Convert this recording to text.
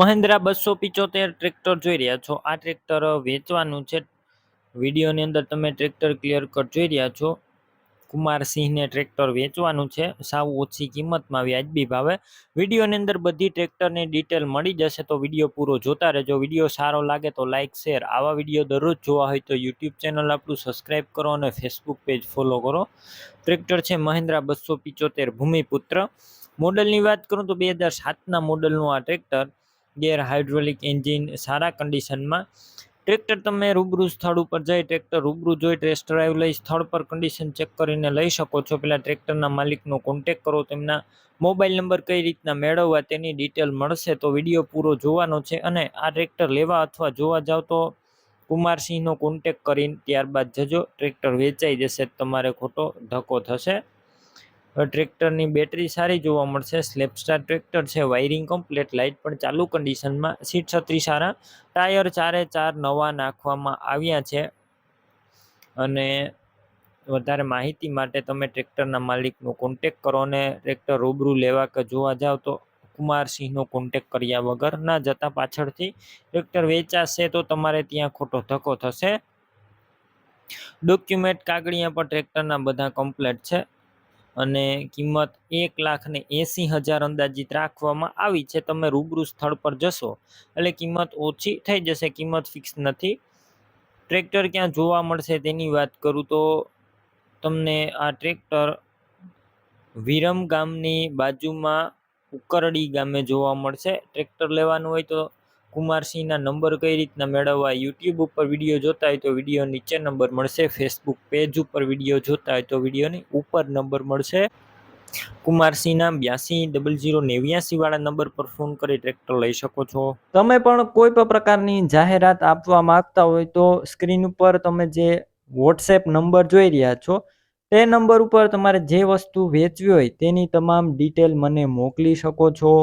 મહિન્દ્રા બસો પિચોતેર ટ્રેક્ટર જોઈ રહ્યા છો. આ ટ્રેક્ટર વેચવાનું છે. વિડીયોની અંદર તમે ટ્રેક્ટર ક્લિયર કટ જોઈ રહ્યા છો. કુમારસિંહને ટ્રેક્ટર વેચવાનું છે. સાવ ઓછી કિંમતમાં વ્યાજબી ભાવે. વિડીયોની અંદર બધી ટ્રેક્ટરની ડિટેલ મળી જશે, તો વીડિયો પૂરો જોતા રહેજો. વીડિયો સારો લાગે તો લાઇક શેર આવા વીડિયો દરરોજ જોવા હોય તો યુટ્યુબ ચેનલ આપણું સબસ્ક્રાઈબ કરો અને ફેસબુક પેજ ફોલો કરો. ટ્રેક્ટર છે મહિન્દ્રા બસો પિચોતેર ભૂમિપુત્ર. મોડલની વાત કરું તો બે હજાર સાતના મોડલનું આ ટ્રેક્ટર ગેર હાઇડ્રોલિક એન્જિન સારા કન્ડિશનમાં ટ્રેક્ટર તમે રૂબરૂ સ્થળ ઉપર જઈ ટ્રેક્ટર રૂબરૂ જોઈ ટેસ્ટ ડ્રાઈવ લઈ સ્થળ પર કન્ડિશન ચેક કરીને લઈ શકો છો. પહેલાં ટ્રેક્ટરના માલિકનો કોન્ટેક કરો, તેમના મોબાઈલ નંબર કઈ રીતના મેળવવા તેની ડિટેલ મળશે તો વીડિયો પૂરો જોવાનો છે અને આ ટ્રેક્ટર લેવા અથવા જોવા જાવ તો કુમારસિંહનો કોન્ટેક કરીને ત્યારબાદ જજો, ટ્રેક્ટર વેચાઈ જશે, તમારે ખોટો ધક્કો થશે. ટ્રેક્ટરની બેટરી સારી જોવા મળશે. સ્લેપસ્ટાર ટ્રેક્ટર છે વાયરિંગ કમ્પ્લેટ લાઇટ પણ ચાલુ કન્ડિશનમાં સીટ છત્રી સારા, ટાયર ચારે ચાર નવા નાખવામાં આવ્યા છે. અને વધારે માહિતી માટે તમે ટ્રેક્ટરના માલિકનો કોન્ટેક કરો અને ટ્રેક્ટર રૂબરૂ લેવા કે જોવા જાવ તો કુમારસિંહનો કોન્ટેક કર્યા વગર ના જતા પાછળથી ટ્રેક્ટર વેચાશે તો તમારે ત્યાં ખોટો ધક્કો થશે. ડોક્યુમેન્ટ કાગળિયા પણ ટ્રેક્ટરના બધા કમ્પ્લેટ છે. અને કિંમત એક લાખ ને એંસી હજાર અંદાજિત રાખવામાં આવી છે. તમે રૂબરૂ સ્થળ પર જશો, એટલે કિંમત ઓછી થઈ જશે. કિંમત ફિક્સ નથી. ટ્રેક્ટર ક્યાં જોવા મળશે તેની વાત કરું તો તમને આ ટ્રેક્ટર વિરમ ગામની બાજુમાં ઉકરડી ગામે જોવા મળશે. ટ્રેક્ટર લેવાનું હોય તો કુમારસિંહના નંબર કઈ રીતના મેળવવા યુટ્યુબ ઉપર વીડિયો જોતા હોય તો વીડિયો નીચે નંબર મળશે. ફેસબુક પેજ ઉપર વીડિયો જોતા હોય તો વિડીયોની ઉપર નંબર મળશે. કુમારસિંહના બ્યાસી ડબલ ઝીરો નેવ્યાસી વાળા નંબર પર ફોન કરી ટ્રેક્ટર લઈ શકો છો. તમે પણ કોઈ પણ પ્રકારની જાહેરાત આપવા માંગતા હોય તો સ્ક્રીન ઉપર તમે જે વોટ્સએપ નંબર જોઈ રહ્યા છો, તે નંબર ઉપર તમારે જે વસ્તુ વેચવી હોય તેની તમામ ડિટેલ મને મોકલી શકો છો.